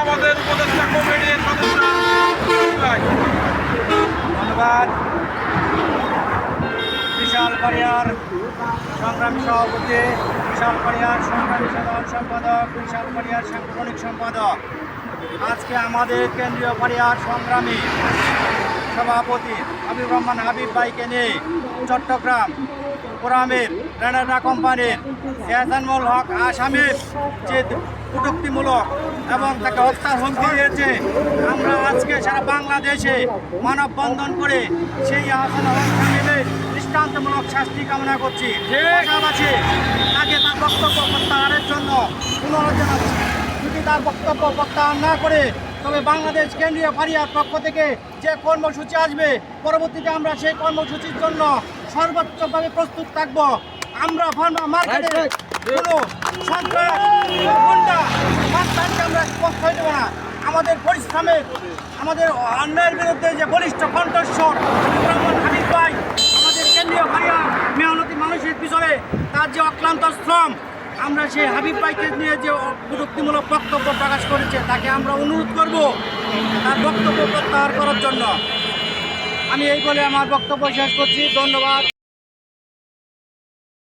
আমাদের উপদেষ্টা কমিটির ধন্যবাদ। বিশাল পাড়িয়ার সংগ্রামী সভাপতি, বিশাল পাড়িয়ার সংগ্রামী সাধারণ সম্পাদক, বিশাল পাড়িয়ার সাংগঠনিক সম্পাদক। আজকে আমাদের কেন্দ্রীয় পাড়িয়ার সংগ্রামী সভাপতি হাবিব রহমান হাবিব ভাইকে নিয়ে চট্টগ্রাম কোরামের রেনাডা কোম্পানির এহসানুল হক আসামির যে কটুক্তিমূলক এবং তাকে হত্যার হুমকি দিয়েছে। আমরা আজকে সারা বাংলাদেশে মানববন্ধন করে সেই আহসানুল হক দৃষ্টান্তমূলক শাস্তি কামনা করছি। পাশাপাশি তাকে তার বক্তব্য প্রত্যাহারের জন্য জানাচ্ছি। যদি তার বক্তব্য প্রত্যাহার না করে তবে বাংলাদেশ কেন্দ্রীয় ফারিয়ার পক্ষ থেকে যে কর্মসূচি আসবে পরবর্তীতে আমরা সেই কর্মসূচির জন্য সর্বোচ্চভাবে প্রস্তুত থাকব। আমরা ফার্মা মার্কেটে কোনো সন্ত্রাস গুন্ডা আমরা দেব না। আমাদের পরিশ্রমের আমাদের অন্যায়ের বিরুদ্ধে যে বলিষ্ঠ কণ্ঠস্বর রহমান হাবিব ভাই আমাদের কেন্দ্রীয় ফারিয়া মেহনতি মানুষের পিছনে তার যে অক্লান্ত শ্রম আমরা সেই হাবিব ভাইকে নিয়ে যে প্রযুক্তিমূলক বক্তব্য প্রকাশ করেছে, তাকে আমরা অনুরোধ করব তার বক্তব্য প্রত্যাহার করার জন্য। আমি এই বলে আমার বক্তব্য শেষ করছি। ধন্যবাদ।